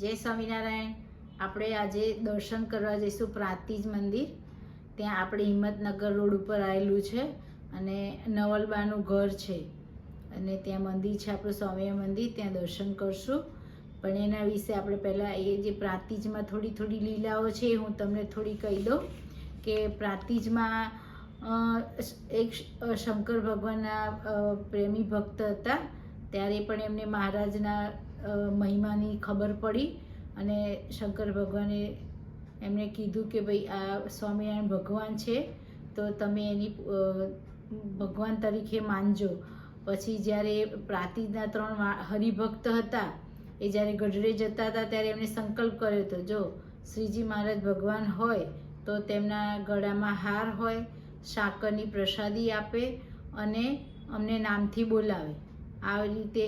જય સ્વામિનારાયણ. આપણે આજે દર્શન કરવા જઈશું પ્રાંતિજ મંદિર. ત્યાં આપણે હિંમતનગર રોડ ઉપર આવેલું છે અને નવલબાનું ઘર છે. અને ત્યાં મંદિર છે, આપણું સ્વામિનારાયણ મંદિર. ત્યાં દર્શન કરશું. પણ એના વિશે આપણે પહેલાં એ જે પ્રાંતિજમાં થોડી થોડી લીલાઓ છે, એ હું તમને થોડી કહી દઉં કે પ્રાંતિજમાં એક શંકર ભગવાનના પ્રેમી ભક્ત હતા. ત્યારે પણ એમને મહારાજના મહિમાની ખબર પડી અને શંકર ભગવાને એમણે કીધું કે ભાઈ, આ સ્વામિનારાયણ ભગવાન છે, તો તમે એની ભગવાન તરીકે માનજો. પછી જ્યારે પ્રાતિના ત્રણ હરિભક્ત હતા, એ જ્યારે ગઢડે જતા હતા, ત્યારે એમણે સંકલ્પ કર્યો હતો, જો શ્રીજી મહારાજ ભગવાન હોય, તો તેમના ગળામાં હાર હોય સાકરની પ્રસાદી આપે અને અમને નામથી બોલાવે. આ રીતે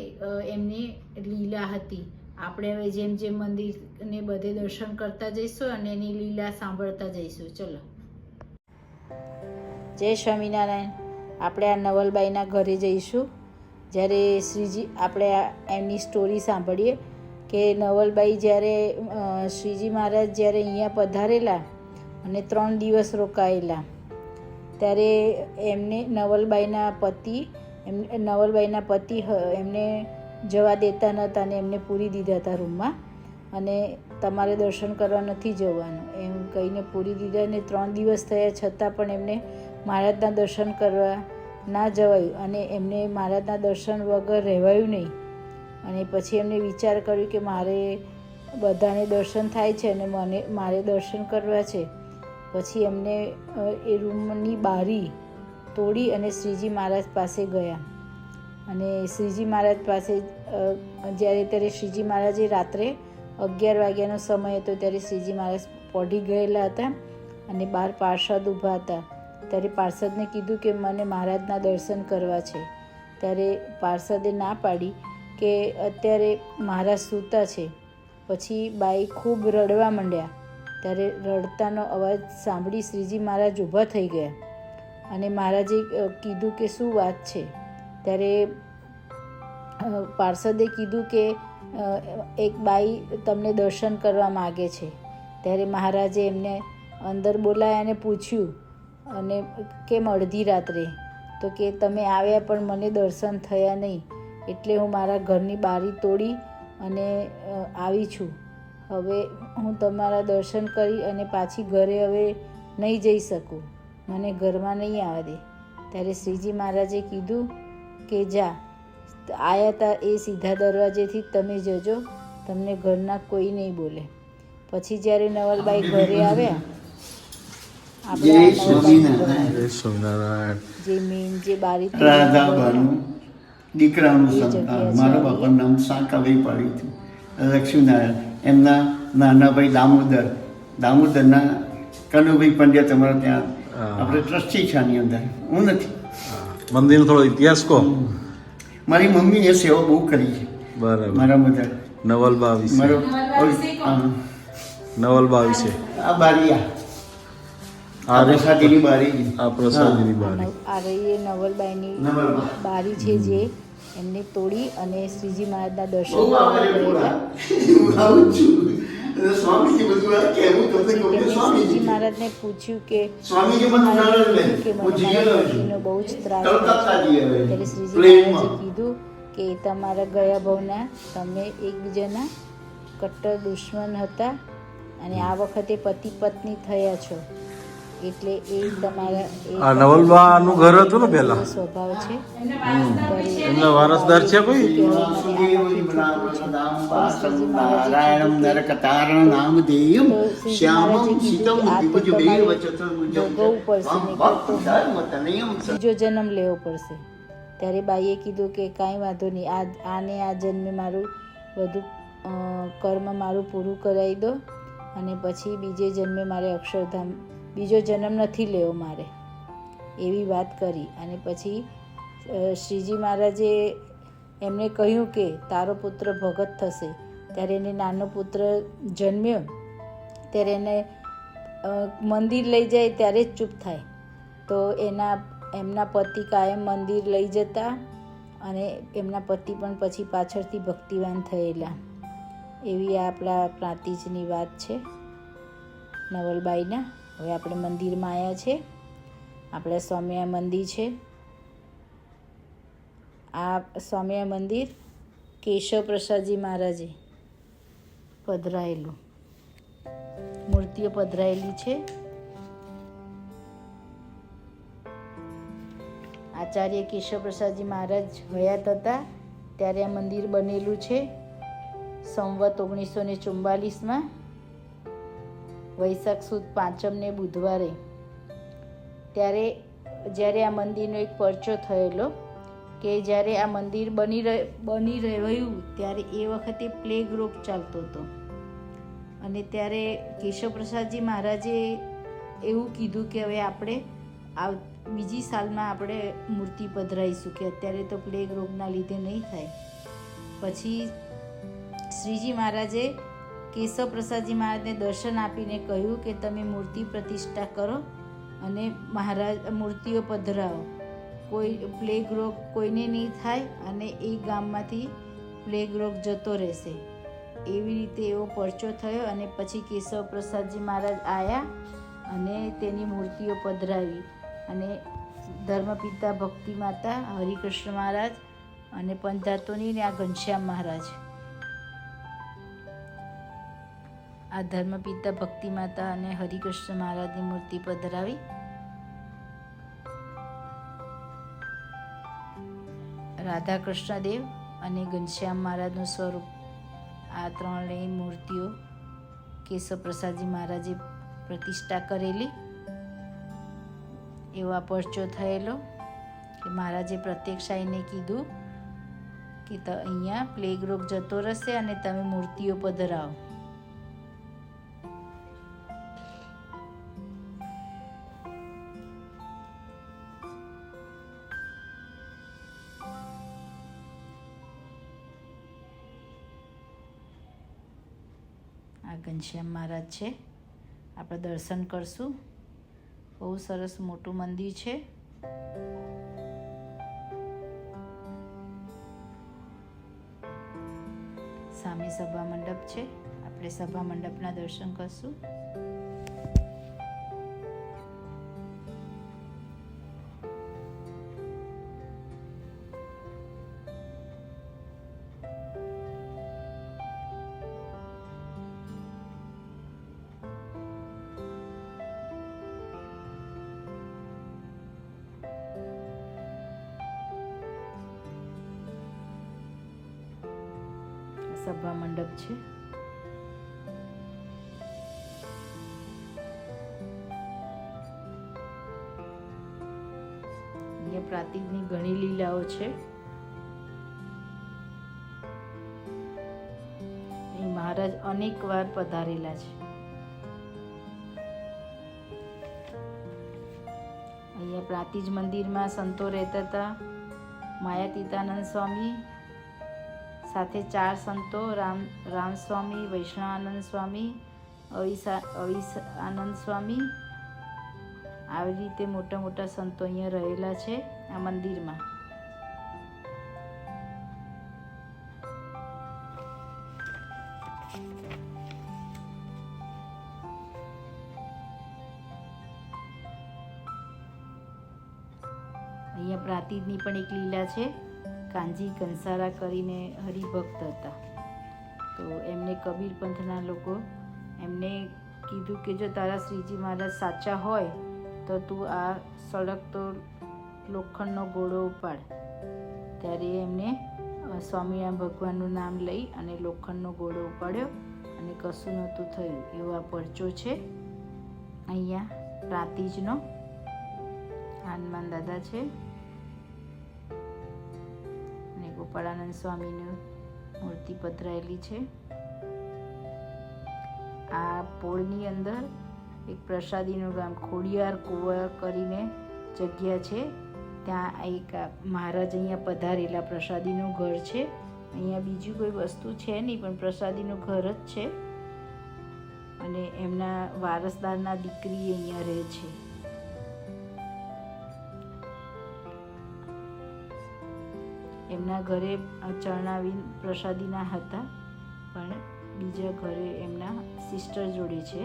એમની લીલા હતી. આપણે હવે જેમ જેમ મંદિરને બધે દર્શન કરતા જઈશું અને એની લીલા સાંભળતા જઈશું. ચલો. જય સ્વામિનારાયણ. આપણે આ નવલબાઈના ઘરે જઈશું. જ્યારે શ્રીજી, આપણે એમની સ્ટોરી સાંભળીએ કે નવલબાઈ જ્યારે શ્રીજી મહારાજ જ્યારે અહીંયા પધારેલા અને ત્રણ દિવસ રોકાયેલા, ત્યારે એમને નવલબાઈના પતિ એમ નવલબાઈના પતિ એમને જવા દેતા નહોતા અને એમને પૂરી દીધા હતા રૂમમાં. અને તમારે દર્શન કરવા નથી જવાનું. એમ કહીને પૂરી દીધા અને ત્રણ દિવસ થયા છતાં પણ એમને મહારાજના દર્શન કરવા ના જવાયું. અને એમને મહારાજના દર્શન વગર રહેવાયું નહીં. અને પછી એમને વિચાર કર્યો કે મારે બધાને દર્શન થાય છે અને મને, મારે દર્શન કરવા છે. પછી એમને એ રૂમની બારી તોડી અને શ્રીજી મહારાજ પાસે ગયા. અને શ્રીજી મહારાજ પાસે જ્યારે ત્યારે શ્રીજી મહારાજે રાત્રે અગિયાર વાગ્યાનો સમય હતો ત્યારે શ્રીજી મહારાજ પડી ગયેલા હતા અને બહાર પાર્ષદ ઊભા હતા. ત્યારે પાર્ષદને કીધું કે મને મહારાજના દર્શન કરવા છે. ત્યારે પાર્ષદે ના પાડી કે અત્યારે મહારાજ સૂતા છે. પછી બાઈ ખૂબ રડવા માંડ્યા. ત્યારે રડતાનો અવાજ સાંભળી શ્રીજી મહારાજ ઊભા થઈ ગયા. અને મહારાજે કીધું કે શું વાત છે, ત્યારે પાર્ષદે કીધું કે એક બાઈ તમને દર્શન કરવા માગે છે. ત્યારે મહારાજે એમને અંદર બોલાયા અને પૂછ્યું, અને કેમ અડધી રાત્રે? તો કે તમે આવ્યા પણ મને દર્શન થયા નહીં, એટલે હું મારા ઘરની બારી તોડી અને આવી છું. હવે હું તમારા દર્શન કરી અને પાછી ઘરે હવે નહીં જઈ શકું. મને ઘરમાં નહીં આવવા દે ત્યારે શ્રીજી મહારાજે કીધું કે જા આયા તા એ સીધા દરવાજેથી જ તમે જજો તમને ઘરના કોઈ નહીં બોલે પછી જ્યારે નવલબાઈ ઘરે આવ્યા આપણે. આવ્યું. જે મેન જે બારી દીકરાનું સંતાન છે મારા. બાપાનું નામ સાંકાભાઈ પાડ્યું હતું લક્ષ્મીનારાયણ એમના નાના ભાઈ દામોદર દામોદરના કનુભાઈ પંડ્યા તમારા ત્યાં. આપણે ટ્રસ્ટી છે આની અંદર. હું નથી. મંદિરનો થોડો ઇતિહાસ કહો. મારી મમ્મીએ સેવા બહુ કરી છે. બરાબર. મારા મધર. નવલબા વિશે મારો નવલબા વિશે આ બારીયા. આ પ્રસાદીની બારી આ પ્રસાદીની બારી. આ રહી એ નવલબાઈની બારી છે જે એમને તોડી અને શ્રીજી મહારાજના દર્શન એટલે સ્વામીજી બધું આ કહેવું તમને પછી કહું તેમણે શ્રીજી સ્વામીજી. મહારાજને પૂછ્યું કે સ્વામીજી મને ઉનાળો લે. હું જીએલો છું. બહુ જ ત્રાસ કલકત્તા શ્રીજી મહારાજે કીધું કે તમારા ગયા ભવના તમે એકબીજાના કટ્ટર દુશ્મન હતા અને આ વખતે પતિ પત્ની થયા છો. એટલે એ તમારા આ નવલબાનું ઘર હતું ને પહેલા? સ્વભાવ છે. એમના વારસદાર છે કોઈ? નારાયણમ નરકતારણ નામધેયમ શ્યામમ શીતમ દિગ્વિજય વચતર્મુજમ બીજો જન્મ લેવો પડશે. ત્યારે બાઈએ કીધું કે કાંઈ વાંધો નહીં આ આને આ જન્મે મારું બધું કર્મ મારું પૂરું કરાવી દો અને પછી બીજે જન્મે મારે અક્ષરધામ બીજો જન્મ નથી લેવો મારે. એવી વાત કરી અને પછી શ્રીજી મહારાજે એમને કહ્યું કે તારો પુત્ર ભગત થશે. ત્યારે એને નાનો પુત્ર જન્મ્યો. ત્યારે એને મંદિર લઈ જાય ત્યારે જ ચૂપ થાય. તો એના, એમના પતિ કાયમ મંદિર લઈ જતા અને એમના પતિ પણ પછી પાછળથી ભક્તિવાન થયેલા. એવી આપણા પ્રાંતિજની વાત છે નવલબાઈના. હવે આપણે મંદિરમાં આવ્યા છે. આપણે સ્વામિયા મંદિર છે. આ સ્વામિયા મંદિર કેશવ પ્રસાદજી મહારાજે પધરાયેલું. મૂર્તિઓ પધરાયેલી છે. આચાર્ય કેશવ પ્રસાદજી મહારાજ હયાત હતા. ત્યારે આ મંદિર બનેલું છે. સંવત ઓગણીસો ને ચુમ્બાલીસમાં વૈશાખ સુદ પાંચમને બુધવારે. ત્યારે જ્યારે આ મંદિરનો એક પરચો થયેલો કે જ્યારે આ મંદિર બની બની રહ્યું ત્યારે એ વખતે પ્લેગ રોગ ચાલતો હતો. અને ત્યારે કેશવ પ્રસાદજી મહારાજે એવું કીધું કે હવે આપણે આ બીજી સાલમાં આપણે મૂર્તિ પધરાઈશું કે અત્યારે તો પ્લેગ રોગના લીધે નહીં થાય. પછી શ્રીજી મહારાજે કેશવ પ્રસાદજી મહારાજને દર્શન આપીને કહ્યું કે તમે મૂર્તિ પ્રતિષ્ઠા કરો અને મહારાજ મૂર્તિઓ પધરાવો. કોઈ પ્લેગ રોગ કોઈને નહીં થાય અને એ ગામમાંથી પ્લેગ રોગ જતો રહેશે. એવી રીતે એવો પરચો થયો અને પછી કેશવ પ્રસાદજી મહારાજ આવ્યા અને તેની મૂર્તિઓ પધરાવી. અને ધર્મપિતા ભક્તિ માતા હરિકૃષ્ણ મહારાજ અને પંચાતોની ને આ ઘનશ્યામ મહારાજ. આ ધર્મપિતા ભક્તિ માતા અને હરિકૃષ્ણ મહારાજની મૂર્તિ પધરાવી રાધા કૃષ્ણદેવ અને ઘનશ્યામ મહારાજનું સ્વરૂપ. આ ત્રણેય મૂર્તિઓ કેશવ પ્રસાદજી મહારાજે પ્રતિષ્ઠા કરેલી. એવા પરચો થયેલો કે મહારાજે પ્રત્યક્ષ આવીને કીધું કે અહીંયા પ્લેગ રોગ જતો રહેશે અને તમે મૂર્તિઓ પધરાવો ઘનશ્યામ મહારાજ છે. આપણે દર્શન કરશું. બહુ સરસ મોટું મંદિર છે. સામે સભા મંડપ છે. આપણે સભા મંડપના દર્શન કરશું. સભા મંડપ છે. અહીંયા ઘણી લીલાઓ છે. મહારાજ અનેક વાર પધારેલા છે. અહીંયા પ્રાતિજ મંદિરમાં સંતો રહેતા હતા. માયાતીતાનંદ સ્વામી સાથે ચાર સંતો, રામ, રામસ્વામી, વૈષ્ણવાનંદ સ્વામી, અવિસા અવિસાનંદ સ્વામી આવી રીતે મોટા મોટા સંતો અહીંયા રહેલા છે આ મંદિરમાં. અહીંયા પ્રાતિજની પણ એક લીલા છે. કાંજી કંસારા કરીને હરિભક્ત હતા. તો એમને કબીર પંથના લોકો એમને કીધું કે જો તારા શ્રીજી મહારાજ સાચા હોય, તો તું આ સળગતો લોખંડનો ઘોડો ઉપાડ. ત્યારે એમને સ્વામિનારાયણ ભગવાનનું નામ લઈ અને લોખંડનો ઘોડો ઉપાડ્યો અને કશું નહોતું થયું. એવો આ પરચો છે અહીંયા પ્રાતિજનો. હનુમાન દાદા છે. ગોપાળાનંદ સ્વામીની મૂર્તિ પધરાયેલી છે. આ પોળની અંદર એક પ્રસાદીનું ગામ ખોડિયાર કુંવર કરીને જગ્યા છે. ત્યાં એક મહારાજ અહીંયા પધારેલા પ્રસાદીનું ઘર છે. અહીંયા બીજું કોઈ વસ્તુ છે નહીં, પણ પ્રસાદીનું ઘર જ છે. અને એમના વારસદારના દીકરી અહીંયા રહે છે. એમના ઘરે ચરણાવીન પ્રસાદીના હતા, પણ બીજા ઘરે એમના સિસ્ટર જોડે છે.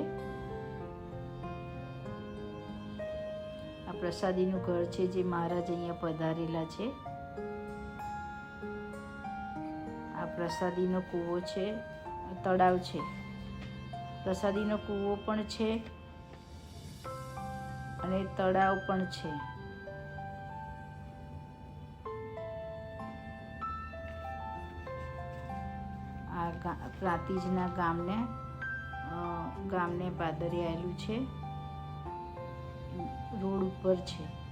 આ પ્રસાદીનું ઘર છે જે મહારાજ અહીંયા પધારેલા છે. આ પ્રસાદીનો કૂવો છે તળાવ છે. પ્રસાદીનો કૂવો પણ છે અને તળાવ પણ છે. પ્રાંતિજના ગામને ગામને પાદરે આવેલું છે. રોડ ઉપર છે.